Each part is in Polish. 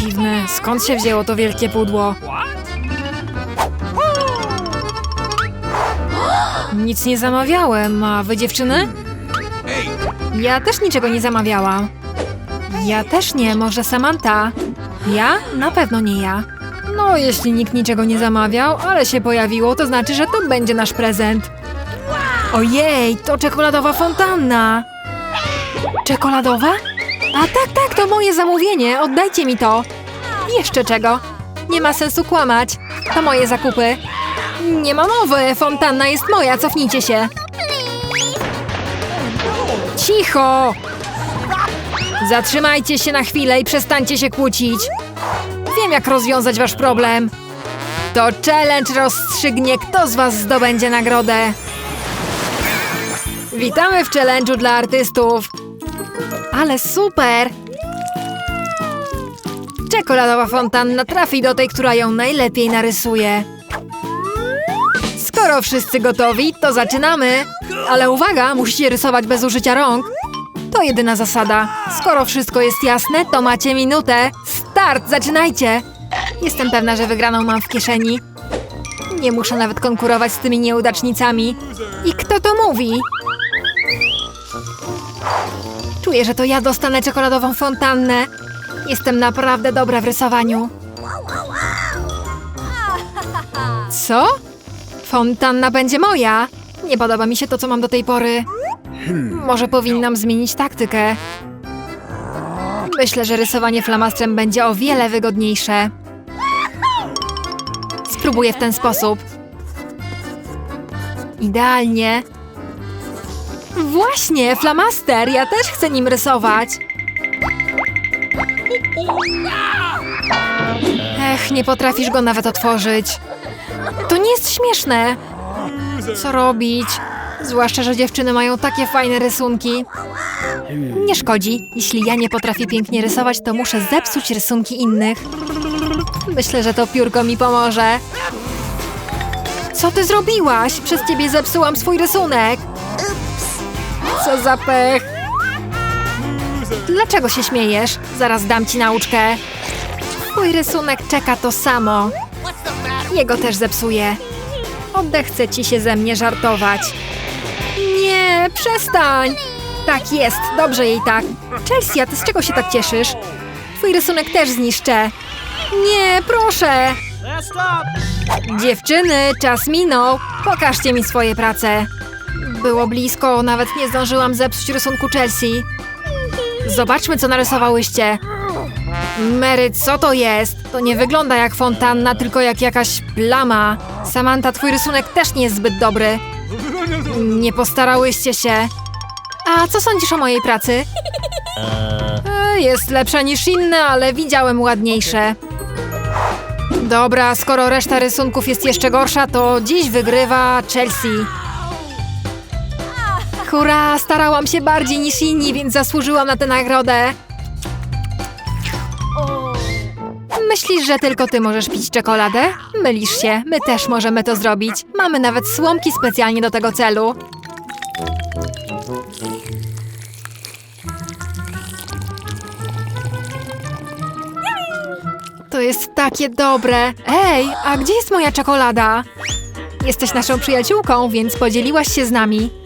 Dziwne, skąd się wzięło to wielkie pudło? Nic nie zamawiałem, a wy dziewczyny? Ja też niczego nie zamawiałam. Ja też nie, może Samantha? Ja? Na pewno nie ja. No, jeśli nikt niczego nie zamawiał, ale się pojawiło, to znaczy, że to będzie nasz prezent. Ojej, to czekoladowa fontanna! Czekoladowa? A tak, tak, to moje zamówienie, oddajcie mi to. Jeszcze czego? Nie ma sensu kłamać. To moje zakupy. Nie ma mowy, fontanna jest moja, cofnijcie się. Cicho! Zatrzymajcie się na chwilę i przestańcie się kłócić. Wiem, jak rozwiązać wasz problem. To challenge rozstrzygnie, kto z was zdobędzie nagrodę. Witamy w challenge'u dla artystów. Ale super! Czekoladowa fontanna trafi do tej, która ją najlepiej narysuje. Skoro wszyscy gotowi, to zaczynamy. Ale uwaga, musicie rysować bez użycia rąk. To jedyna zasada. Skoro wszystko jest jasne, to macie minutę. Start, zaczynajcie! Jestem pewna, że wygraną mam w kieszeni. Nie muszę nawet konkurować z tymi nieudacznicami. I kto to mówi? Czuję, że to ja dostanę czekoladową fontannę. Jestem naprawdę dobra w rysowaniu. Co? Fontanna będzie moja. Nie podoba mi się to, co mam do tej pory. Może powinnam zmienić taktykę. Myślę, że rysowanie flamastrem będzie o wiele wygodniejsze. Spróbuję w ten sposób. Idealnie. Właśnie, flamaster! Ja też chcę nim rysować. Ech, nie potrafisz go nawet otworzyć. To nie jest śmieszne. Co robić? Zwłaszcza, że dziewczyny mają takie fajne rysunki. Nie szkodzi. Jeśli ja nie potrafię pięknie rysować, to muszę zepsuć rysunki innych. Myślę, że to piórko mi pomoże. Co ty zrobiłaś? Przez ciebie zepsułam swój rysunek. Co za pech. Dlaczego się śmiejesz? Zaraz dam ci nauczkę. Twój rysunek czeka to samo. Jego też zepsuję. Odechce ci się ze mnie żartować. Nie, przestań! Tak jest, dobrze jej tak. Chelsea, ty z czego się tak cieszysz? Twój rysunek też zniszczę. Nie, proszę! Dziewczyny, czas minął. Pokażcie mi swoje prace. Było blisko, nawet nie zdążyłam zepsuć rysunku Chelsea. Zobaczmy, co narysowałyście. Mary, co to jest? To nie wygląda jak fontanna, tylko jak jakaś plama. Samantha, twój rysunek też nie jest zbyt dobry. Nie postarałyście się. A co sądzisz o mojej pracy? E, Jest lepsza niż inne, ale widziałem ładniejsze. Dobra, skoro reszta rysunków jest jeszcze gorsza, to dziś wygrywa Chelsea. Hurra, starałam się bardziej niż inni, więc zasłużyłam na tę nagrodę. Myślisz, że tylko ty możesz pić czekoladę? Mylisz się, my też możemy to zrobić. Mamy nawet słomki specjalnie do tego celu. To jest takie dobre. Ej, a gdzie jest moja czekolada? Jesteś naszą przyjaciółką, więc podzieliłaś się z nami.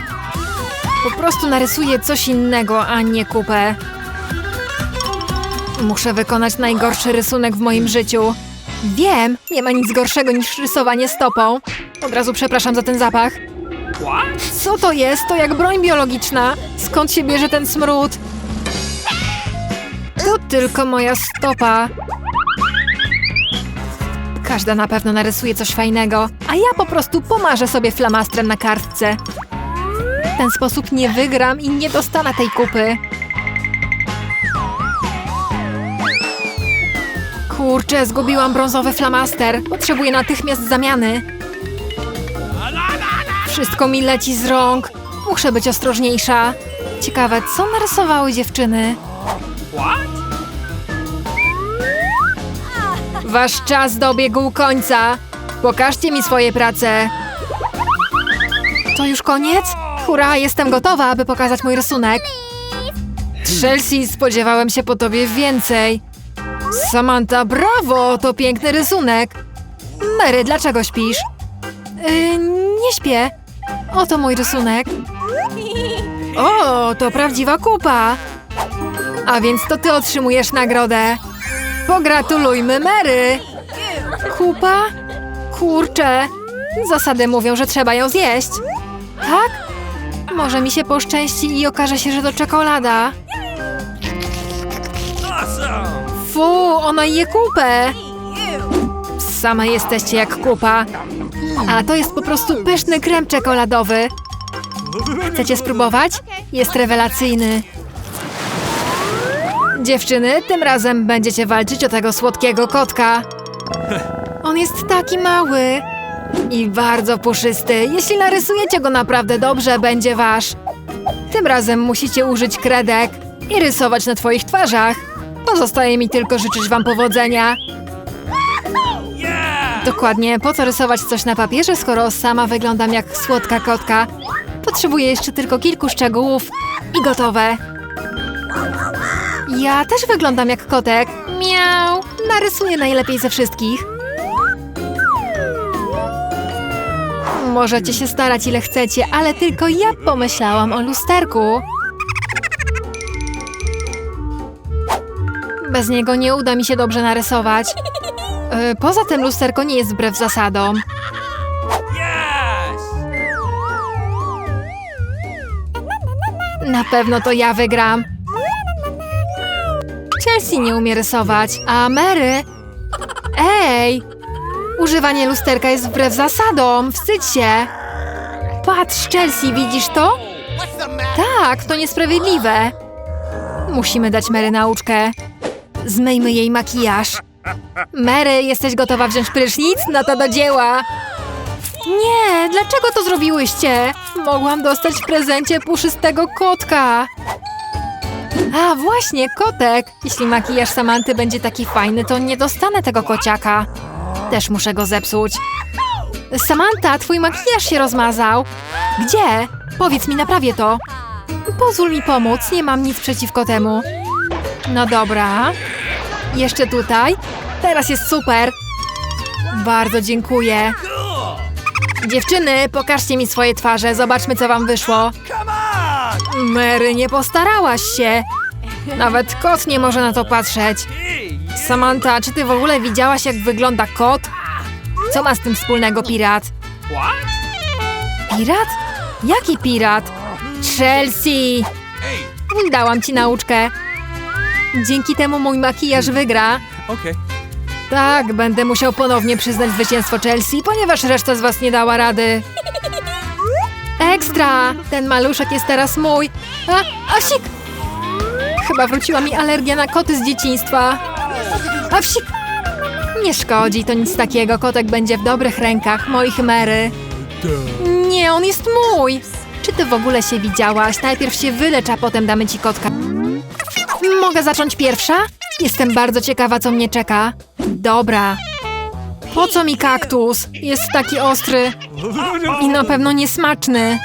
Po prostu narysuję coś innego, a nie kupę. Muszę wykonać najgorszy rysunek w moim życiu. Wiem, nie ma nic gorszego niż rysowanie stopą. Od razu przepraszam za ten zapach. Co to jest? To jak broń biologiczna. Skąd się bierze ten smród? To tylko moja stopa. Każda na pewno narysuje coś fajnego, a ja po prostu pomarzę sobie flamastrem na kartce. W ten sposób nie wygram i nie dostanę tej kupy. Kurczę, zgubiłam brązowy flamaster. Potrzebuję natychmiast zamiany. Wszystko mi leci z rąk. Muszę być ostrożniejsza. Ciekawe, co narysowały dziewczyny? Wasz czas dobiegł końca. Pokażcie mi swoje prace. To już koniec? Hurra, jestem gotowa, aby pokazać mój rysunek. Chelsea, spodziewałem się po tobie więcej. Samantha, brawo, to piękny rysunek. Mary, dlaczego śpisz? Yy, nie śpię. Oto mój rysunek. O, to prawdziwa kupa. A więc to ty otrzymujesz nagrodę. Pogratulujmy Mary. Kupa? Kurczę. Zasady mówią, że trzeba ją zjeść. Tak? Może mi się poszczęści i okaże się, że to czekolada. Fu, ona je kupę. Same jesteście jak kupa. A to jest po prostu pyszny krem czekoladowy. Chcecie spróbować? Jest rewelacyjny. Dziewczyny, tym razem będziecie walczyć o tego słodkiego kotka. On jest taki mały i bardzo puszysty. Jeśli narysujecie go naprawdę dobrze, będzie wasz. Tym razem musicie użyć kredek i rysować na twoich twarzach. Pozostaje mi tylko życzyć wam powodzenia. Dokładnie, po co rysować coś na papierze, skoro sama wyglądam jak słodka kotka? Potrzebuję jeszcze tylko kilku szczegółów i gotowe. Ja też wyglądam jak kotek. Miau! Narysuję najlepiej ze wszystkich. Możecie się starać ile chcecie, ale tylko ja pomyślałam o lusterku. Bez niego nie uda mi się dobrze narysować. E, Poza tym lusterko nie jest wbrew zasadom. Na pewno to ja wygram. Chelsea nie umie rysować, a Mary... Ej! Używanie lusterka jest wbrew zasadom. Wstydź się. Patrz, Chelsea, widzisz to? Tak, to niesprawiedliwe. Musimy dać Mary nauczkę. Zmyjmy jej makijaż. Mary, jesteś gotowa wziąć prysznic? No to do dzieła. Nie, dlaczego to zrobiłyście? Mogłam dostać w prezencie puszystego kotka. A, właśnie, kotek. Jeśli makijaż Samanty będzie taki fajny, to nie dostanę tego kociaka. Też muszę go zepsuć. Samanta, twój makijaż się rozmazał. Gdzie? Powiedz mi, naprawię to. Pozwól mi pomóc, nie mam nic przeciwko temu. No dobra. Jeszcze tutaj. Teraz jest super. Bardzo dziękuję. Dziewczyny, pokażcie mi swoje twarze, zobaczmy co wam wyszło. Mary, nie postarałaś się. Nawet kot nie może na to patrzeć. Samantha, czy ty w ogóle widziałaś jak wygląda kot? Co ma z tym wspólnego pirat? Pirat? Jaki pirat? Chelsea! Dałam ci nauczkę. Dzięki temu mój makijaż wygra. Okay. Tak, będę musiał ponownie przyznać zwycięstwo Chelsea, ponieważ reszta z was nie dała rady. Ekstra! Ten maluszek jest teraz mój. A, Asik! Chyba wróciła mi alergia na koty z dzieciństwa. Awsik! Nie szkodzi, to nic takiego. Kotek będzie w dobrych rękach, moich Mary. Nie, on jest mój! Czy ty w ogóle się widziałaś? Najpierw się wylecz, a potem damy ci kotka. Mogę zacząć pierwsza? Jestem bardzo ciekawa, co mnie czeka. Dobra. Po co mi kaktus? Jest taki ostry i na pewno niesmaczny.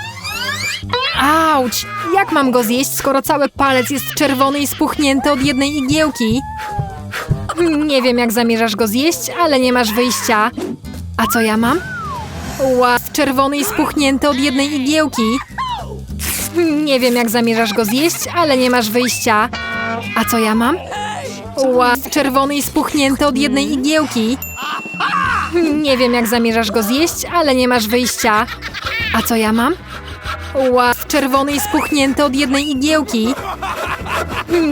Auć! Jak mam go zjeść, skoro cały palec jest czerwony i spuchnięty od jednej igiełki? Nie wiem, jak zamierzasz go zjeść, ale nie masz wyjścia. A co ja mam? Ła, czerwony i spuchnięty od jednej igiełki. Nie wiem, jak zamierzasz go zjeść, ale nie masz wyjścia. A co ja mam? Ła, czerwony i spuchnięty od jednej igiełki. Nie wiem, jak zamierzasz go zjeść, ale nie masz wyjścia. A co ja mam? Ła, czerwony i spuchnięty od jednej igiełki.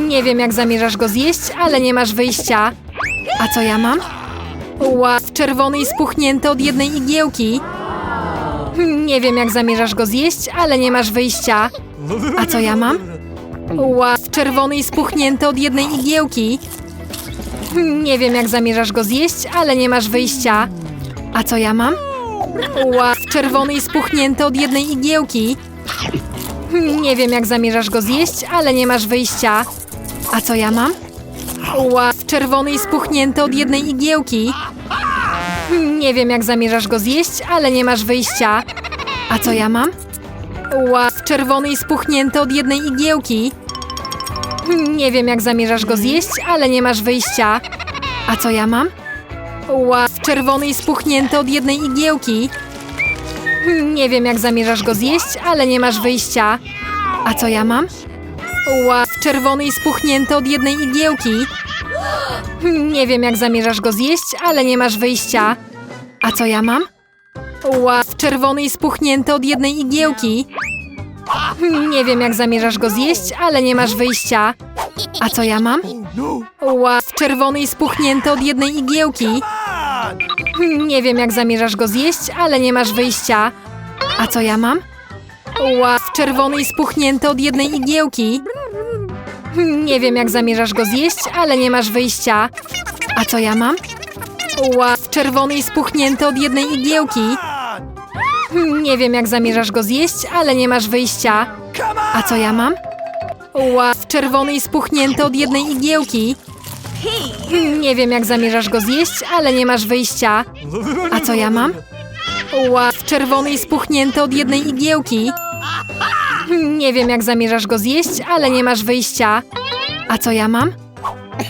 Nie wiem, jak zamierzasz go zjeść, ale nie masz wyjścia. A co ja mam? Ła, czerwony i spuchnięty od jednej igiełki. Nie wiem, jak zamierzasz go zjeść, ale nie masz wyjścia. A co ja mam? Ła, czerwony i spuchnięty od jednej igiełki. Nie wiem, jak zamierzasz go zjeść, ale nie masz wyjścia. A co ja mam? Ła, czerwony i spuchnięty od jednej igiełki. Nie wiem, jak zamierzasz go zjeść, ale nie masz wyjścia. A co ja mam? Ła, czerwony i spuchnięty od jednej igiełki. Nie wiem, jak zamierzasz go zjeść, ale nie masz wyjścia. A co ja mam? Ła, czerwony i spuchnięty od jednej igiełki. Nie wiem, jak zamierzasz go zjeść, ale nie masz wyjścia. A co ja mam? Ła, czerwony i spuchnięty od jednej igiełki. Nie wiem, jak zamierzasz go zjeść, ale nie masz wyjścia. A co ja mam? Ła, czerwony i spuchnięty od jednej igiełki. Nie wiem, jak zamierzasz go zjeść, ale nie masz wyjścia. A co ja mam? Ła, czerwony i spuchnięty od jednej igiełki. Nie wiem, jak zamierzasz go zjeść, ale nie masz wyjścia. A co ja mam? Ła, czerwony i spuchnięty od jednej igiełki. Nie wiem, jak zamierzasz go zjeść, ale nie masz wyjścia. A co ja mam? Ła, czerwony i spuchnięty od jednej igiełki. Nie wiem, jak zamierzasz go zjeść, ale nie masz wyjścia. A co ja mam? Ła, czerwony i spuchnięty od jednej igiełki. Nie wiem, jak zamierzasz go zjeść, ale nie masz wyjścia. A co ja mam? Ła, czerwony i spuchnięty od jednej igiełki. Nie wiem, jak zamierzasz go zjeść, ale nie masz wyjścia. A co ja mam? Ła, czerwony i spuchnięty od jednej igiełki. Nie wiem, jak zamierzasz go zjeść, ale nie masz wyjścia. A co ja mam?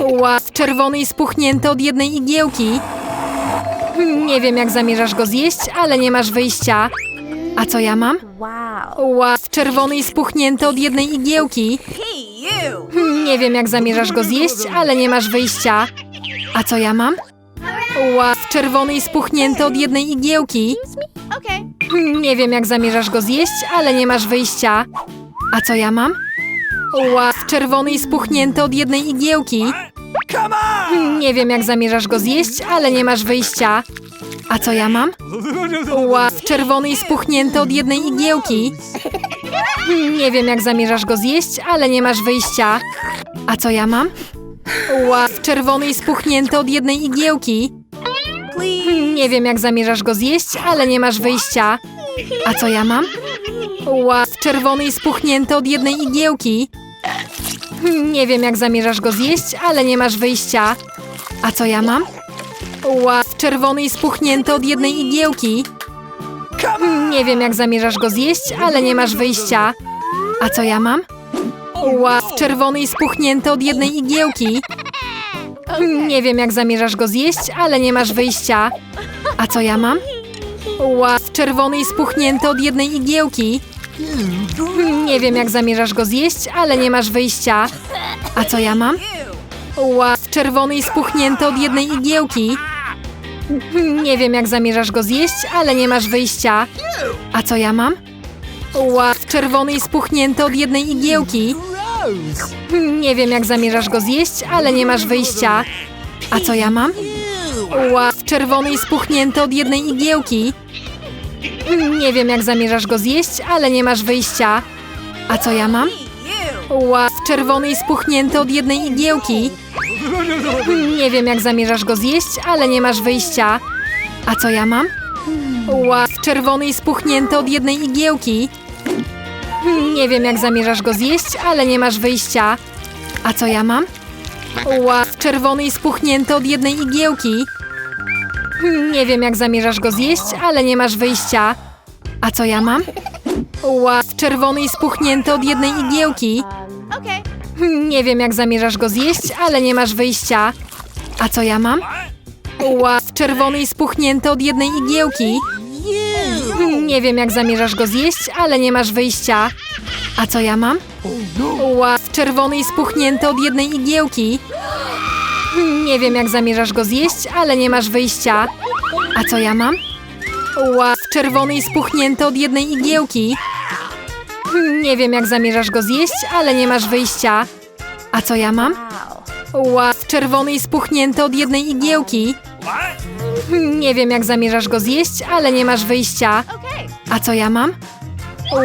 Ła, czerwony i spuchnięty od jednej igiełki. Nie wiem, jak zamierzasz go zjeść, ale nie masz wyjścia. A co ja mam? Wow. Czerwony i spuchnięty od jednej igiełki. Nie wiem, jak zamierzasz go zjeść, ale nie masz wyjścia. A co ja mam? Ła, czerwony i spuchnięty od jednej igiełki. Nie wiem, jak zamierzasz go zjeść, ale nie masz wyjścia. A co ja mam? Ła, czerwony i spuchnięty od jednej igiełki. Nie wiem, jak zamierzasz go zjeść, ale nie masz wyjścia. A co ja mam? Ła, czerwony i spuchnięty od jednej igiełki. Nie wiem, jak zamierzasz go zjeść, ale nie masz wyjścia. A co ja mam? Ła, czerwony i spuchnięty od jednej igiełki. Nie wiem, jak zamierzasz go zjeść, ale nie masz wyjścia. A co ja mam? Ła, czerwony i spuchnięty od jednej igiełki. Nie wiem, jak zamierzasz go zjeść, ale nie masz wyjścia. A co ja mam? Ła, czerwony i spuchnięty od jednej igiełki. Nie wiem, jak zamierzasz go zjeść, ale nie masz wyjścia. A co ja mam? Ła, czerwony i spuchnięty od jednej igiełki. Nie wiem, jak zamierzasz go zjeść, ale nie masz wyjścia. A co ja mam? Ła, czerwony i spuchnięty od jednej igiełki. Nie wiem, jak zamierzasz go zjeść, ale nie masz wyjścia. A co ja mam? Ła, czerwony i spuchnięty od jednej igiełki. Nie wiem, jak zamierzasz go zjeść, ale nie masz wyjścia. A co ja mam? Ła, czerwony i spuchnięty od jednej igiełki. Nie wiem, jak zamierzasz go zjeść, ale nie masz wyjścia. A co ja mam? Ła, czerwony i spuchnięty od jednej igiełki. Nie wiem, jak zamierzasz go zjeść, ale nie masz wyjścia. A co ja mam? Ła, czerwony i spuchnięty od jednej igiełki. Nie wiem, jak zamierzasz go zjeść, ale nie masz wyjścia. A co ja mam? Ła, czerwony i spuchnięty od jednej igiełki. Nie wiem, jak zamierzasz go zjeść, ale nie masz wyjścia. A co ja mam? Ła, czerwony i spuchnięty od jednej igiełki. Nie wiem, jak zamierzasz go zjeść, ale nie masz wyjścia. A co ja mam? Ła, czerwony i spuchnięty od jednej igiełki. Nie wiem, jak zamierzasz go zjeść, ale nie masz wyjścia. A co ja mam? Ła, czerwony i spuchnięty od jednej igiełki. Nie wiem, jak zamierzasz go zjeść, ale nie masz wyjścia. A co ja mam? Ła, czerwony i spuchnięty od jednej igiełki. Nie wiem, jak zamierzasz go zjeść, ale nie masz wyjścia. A co ja mam? Ła, czerwony i spuchnięty od jednej igiełki. Nie wiem, jak zamierzasz go zjeść, ale nie masz wyjścia. A co ja mam? Ła, czerwony i spuchnięty od jednej igiełki. Nie wiem, jak zamierzasz go zjeść, ale nie masz wyjścia. A co ja mam?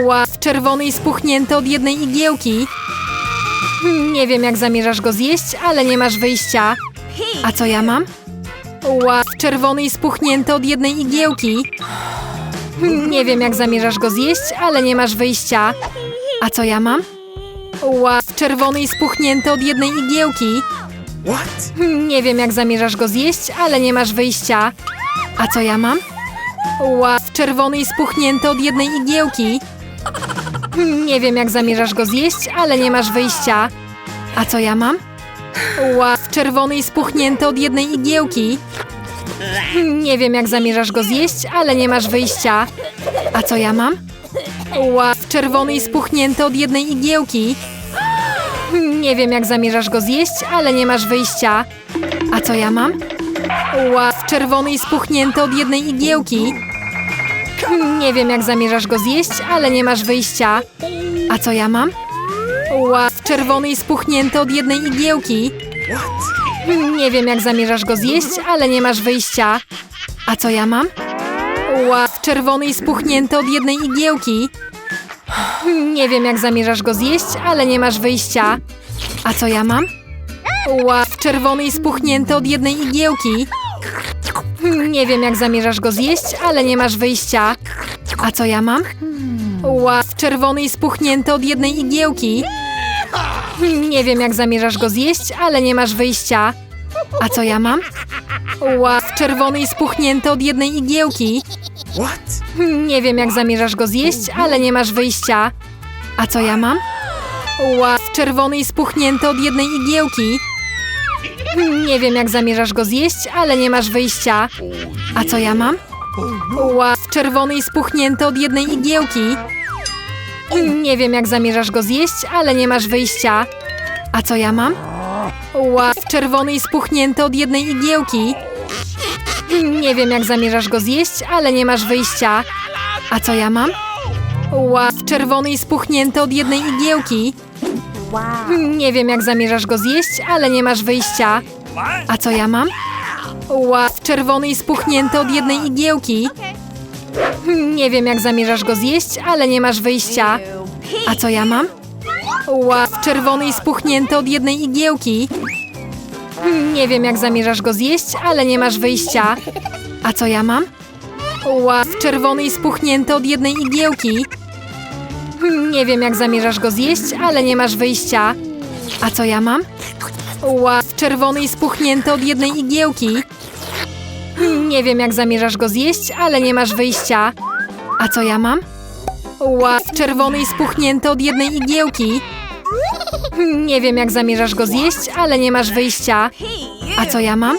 Ła, czerwony i spuchnięty od jednej igiełki. Nie wiem, jak zamierzasz go zjeść, ale nie masz wyjścia. A co ja mam? Ła, czerwony i spuchnięty od jednej igiełki. Nie wiem, jak zamierzasz go zjeść, ale nie masz wyjścia. A co ja mam? Ła, czerwony i spuchnięty od jednej igiełki. What? Nie wiem, jak zamierzasz go zjeść, ale nie masz wyjścia. A co ja mam? Ła, czerwony i spuchnięty od jednej igiełki. Nie wiem, jak zamierzasz go zjeść, ale nie masz wyjścia. A co ja mam? Ła, czerwony i spuchnięty od jednej igiełki. Nie wiem, jak zamierzasz go zjeść, ale nie masz wyjścia. A co ja mam? Ła, czerwony i spuchnięty od jednej igiełki. Nie wiem, jak zamierzasz go zjeść, ale nie masz wyjścia. A co ja mam? Ła, czerwony i spuchnięty od jednej igiełki. Nie wiem, jak zamierzasz go zjeść, ale nie masz wyjścia. A co ja mam? Ła, czerwony i spuchnięty od jednej igiełki. Nie wiem, jak zamierzasz go zjeść, ale nie masz wyjścia. A co ja mam? Ła, czerwony i spuchnięty od jednej igiełki. Nie wiem, jak zamierzasz go zjeść, ale nie masz wyjścia. A co ja mam? Ła, czerwony i spuchnięty od jednej igiełki. Nie wiem, jak zamierzasz go zjeść, ale nie masz wyjścia. A co ja mam? Ła, czerwony i spuchnięty od jednej igiełki. Nie wiem, jak zamierzasz go zjeść, ale nie masz wyjścia. A co ja mam? Ła, czerwony i spuchnięty od jednej igiełki. What? Nie wiem, jak zamierzasz go zjeść, ale nie masz wyjścia. A co ja mam? Ła, czerwony i spuchnięty od jednej igiełki. Nie wiem, jak zamierzasz go zjeść, ale nie masz wyjścia. A co ja mam? Ła, czerwony i spuchnięty od jednej igiełki. Nie wiem, jak zamierzasz go zjeść, ale nie masz wyjścia. A co ja mam? Ła, czerwony i spuchnięty od jednej igiełki. Nie wiem, jak zamierzasz go zjeść, ale nie masz wyjścia. A co ja mam? Ła, czerwony i spuchnięty od jednej igiełki. Nie wiem, jak zamierzasz go zjeść, ale nie masz wyjścia. A co ja mam? Ła, czerwony i spuchnięty od jednej igiełki. Nie wiem, jak zamierzasz go zjeść, ale nie masz wyjścia. A co ja mam? Ła, czerwony i spuchnięty od jednej igiełki. Nie wiem, jak zamierzasz go zjeść, ale nie masz wyjścia. A co ja mam? Ła, czerwony i spuchnięty od jednej igiełki. Nie wiem, jak zamierzasz go zjeść, ale nie masz wyjścia. A co ja mam? Ła, czerwony i spuchnięty od jednej igiełki. Nie wiem, jak zamierzasz go zjeść, ale nie masz wyjścia. A co ja mam? Ła, czerwony i spuchnięty od jednej igiełki. Nie wiem, jak zamierzasz go zjeść, ale nie masz wyjścia. A co ja mam?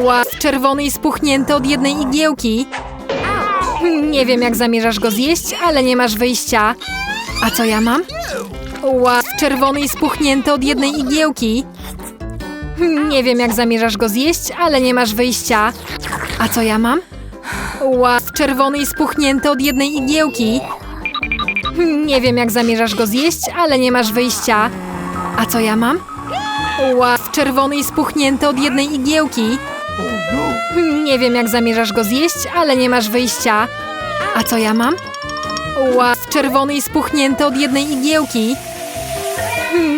Ła, czerwony i spuchnięty od jednej igiełki. Nie wiem, jak zamierzasz go zjeść, ale nie masz wyjścia. A co ja mam? Ła, czerwony i spuchnięty od jednej igiełki. Nie wiem, jak zamierzasz go zjeść, ale nie masz wyjścia. A co ja mam? Ła, czerwony i spuchnięty od jednej igiełki. Nie wiem, jak zamierzasz go zjeść, ale nie masz wyjścia. A co ja mam? Ła, czerwony i spuchnięty od jednej igiełki. Nie wiem, jak zamierzasz go zjeść, ale nie masz wyjścia. A co ja mam? Ła, czerwony i spuchnięty od jednej igiełki.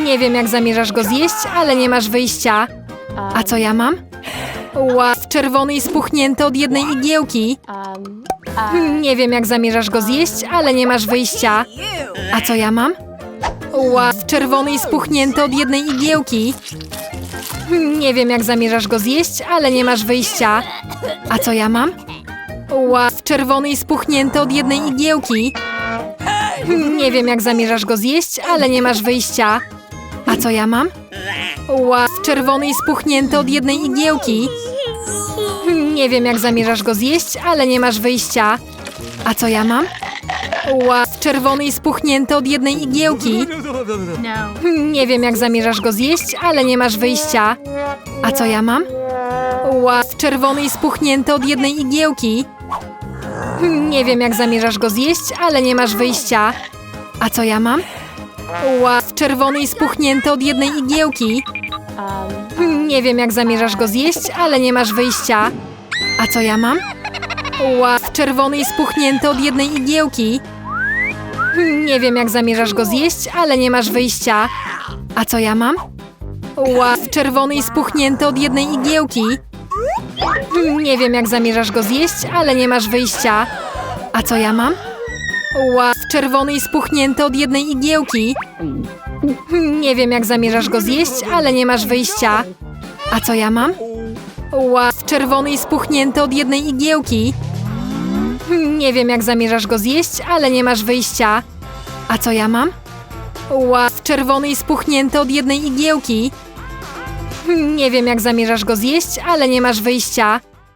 Nie wiem, jak zamierzasz go zjeść, ale nie masz wyjścia. A co ja mam? Ła, czerwony i spuchnięty od jednej igiełki. Nie wiem, jak zamierzasz go zjeść, ale nie masz wyjścia. A co ja mam? Ła, czerwony i spuchnięty od jednej igiełki. Nie wiem, jak zamierzasz go zjeść, ale nie masz wyjścia. A co ja mam? Ła, czerwony i spuchnięty od jednej igiełki. Nie wiem, jak zamierzasz go zjeść, ale nie masz wyjścia. A co ja mam? Ła, czerwony i spuchnięty od jednej igiełki. Nie wiem, jak zamierzasz go zjeść, ale nie masz wyjścia. A co ja mam? Ła, czerwony i spuchnięty od jednej igiełki. Nie wiem, jak zamierzasz go zjeść, ale nie masz wyjścia. A co ja mam? Ła, czerwony i spuchnięty od jednej igiełki. Nie wiem, jak zamierzasz go zjeść, ale nie masz wyjścia. A co ja mam? Ła, czerwony i spuchnięty od jednej igiełki. Nie wiem, jak zamierzasz go zjeść, ale nie masz wyjścia. A co ja mam? Ła, czerwony i spuchnięty od jednej igiełki. Nie wiem, jak zamierzasz go zjeść, ale nie masz wyjścia. A co ja mam? Ła, czerwony i spuchnięty od jednej igiełki. Nie wiem, jak zamierzasz go zjeść, ale nie masz wyjścia. A co ja mam? Ła, czerwony i spuchnięty od jednej igiełki. Nie wiem, jak zamierzasz go zjeść, ale nie masz wyjścia. A co ja mam? Ła, czerwony i spuchnięty od jednej igiełki. Nie wiem, jak zamierzasz go zjeść, ale nie masz wyjścia. A co ja mam? Ła, czerwony i spuchnięty od jednej igiełki. Nie wiem, jak zamierzasz go zjeść, ale nie masz wyjścia.